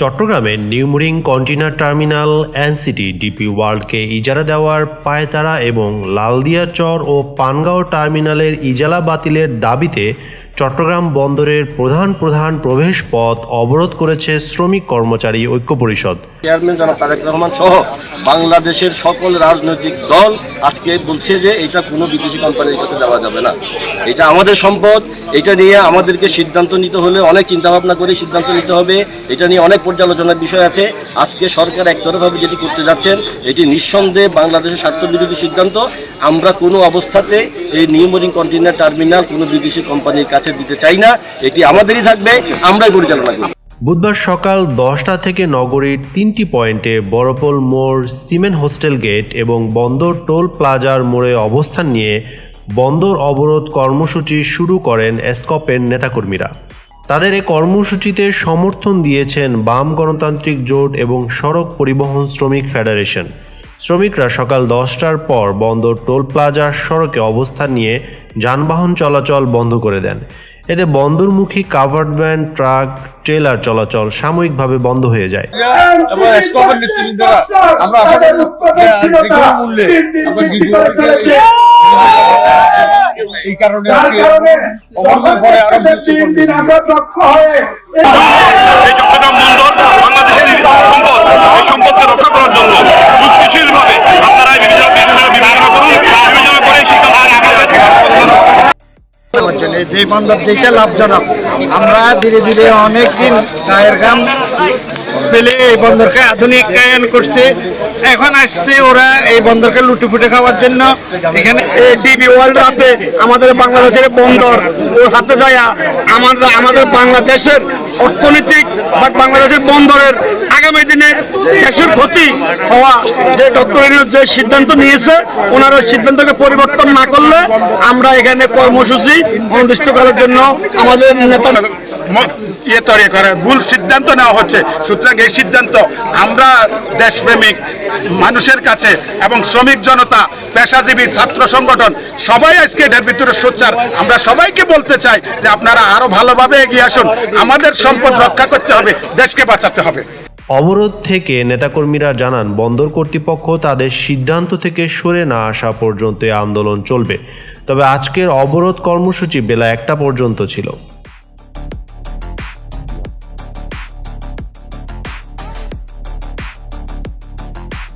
চট্টগ্রামের New Mooring container terminal NCT DP ওয়ার্ল্ডকে ইজারা দেওয়ার পায়তারা এবং লালদিয়া চর ও পানগাঁও টার্মিনালের ইজালা বাতিলের দাবিতে চট্টগ্রাম বন্দরের প্রধান প্রধান প্রবেশ পথ অবরোধ করেছে শ্রমিক কর্মচারী ঐক্য পরিষদ। চেয়ারম্যান জনাব তারেক রহমান সহ বাংলাদেশের সকল রাজনৈতিক দল আজকে বলছে যে এটা কোনো বিদেশি কোম্পানির কাছে দেওয়া যাবে না। এটা আমাদের সম্পদ, এটা নিয়ে আমাদেরকে সিদ্ধান্ত নিতে হলে অনেক চিন্তাভাবনা করে সিদ্ধান্ত নিতে হবে, এটা নিয়ে অনেক পর্যালোচনার বিষয় আছে। আজকে সরকার একতরফাভাবে যেটি করতে যাচ্ছেন, এটি নিঃসন্দেহে বাংলাদেশের স্বার্থবিরোধী সিদ্ধান্ত। আমরা কোনো অবস্থাতে এই নিউমোরিং কন্টেনার টার্মিনাল কোনো বিদেশি কোম্পানির কাছে দিতে চাই না। এটি আমাদেরই থাকবে, আমরাই পরিচালনা করব। বুধবার সকাল দশটা থেকে নগরীর তিনটি পয়েন্টে বড়পোল মোড়, সিমেন্ট হোস্টেল গেট এবং বন্দর টোল প্লাজার মোড়ে অবস্থান নিয়ে বন্দর অবরোধ কর্মসূচি শুরু করেন এসকপের নেতাকর্মীরা। তাদের এই কর্মসূচিতে সমর্থন দিয়েছেন বাম গণতান্ত্রিক জোট এবং সড়ক পরিবহন শ্রমিক ফেডারেশন। শ্রমিকরা সকাল দশটার পর বন্দর টোল প্লাজার সড়কে অবস্থান নিয়ে যানবাহন চলাচল বন্ধ করে দেন। এতে বন্দরমুখী কাভার্ড ভ্যান ট্রাক ট্রেলার চলাচল সাময়িকভাবে বন্ধ হয়ে যায়। আমরা এই কারণে আজকে পরে আরও কিছু করবে। এই চট্টগ্রাম বন্দর বাংলাদেশের সম্পদ এই সম্পদকে রক্ষা করার জন্য যুক্তিশীলভাবে আপনারা বিবেচনা বিবেচনা বিবেচনা করুন বিবেচনা করে সিদ্ধান্ত নিন। আমার জন্য যে বন্দর যেটা লাভজনক আমরা ধীরে ধীরে অনেক দিন গায়ের গাম ফেলে এই বন্দরকে আধুনিকায়ন করছে এখন আসছে ওরা এই বন্দরকে লুটুপুটে খাওয়ার জন্য। এখানে ডিবি ওয়ার্ল্ড হাতে আমাদের বাংলাদেশের বন্দর, ওর হাতে যায় আমাদের আমাদের বাংলাদেশের অর্থনৈতিক বা বাংলাদেশের বন্দরের আগামী দিনে দেশের ক্ষতি হওয়া যে ডক্টর যে সিদ্ধান্ত নিয়েছে, ওনার ওই সিদ্ধান্তকে পরিবর্তন না করলে আমরা এখানে কর্মসূচি অনির্দিষ্ট করার জন্য আমাদের নেতা ইয়ে তৈরি করে, ভুল সিদ্ধান্ত নেওয়া হচ্ছে। সুতরাং এই সিদ্ধান্ত আমরা দেশপ্রেমিক মানুষের কাছে এবং শ্রমিক জনতা, পেশাজীবী, ছাত্র সংগঠন, সবাই আজকে এটার ভিতরে সোচ্চার। আমরা সবাইকে বলতে চাই যে আপনারা আরও ভালোভাবে এগিয়ে আসুন। আমাদের সম্পদ রক্ষা করতে হবে, দেশকে বাঁচাতে হবে। অবরোধ থেকে নেতাকর্মীরা জানান, বন্দর কর্তৃপক্ষ তাদের সিদ্ধান্ত থেকে সরে না আসা পর্যন্ত আন্দোলন চলবে। তবে আজকের অবরোধ কর্মসূচি বেলা একটা পর্যন্ত ছিল।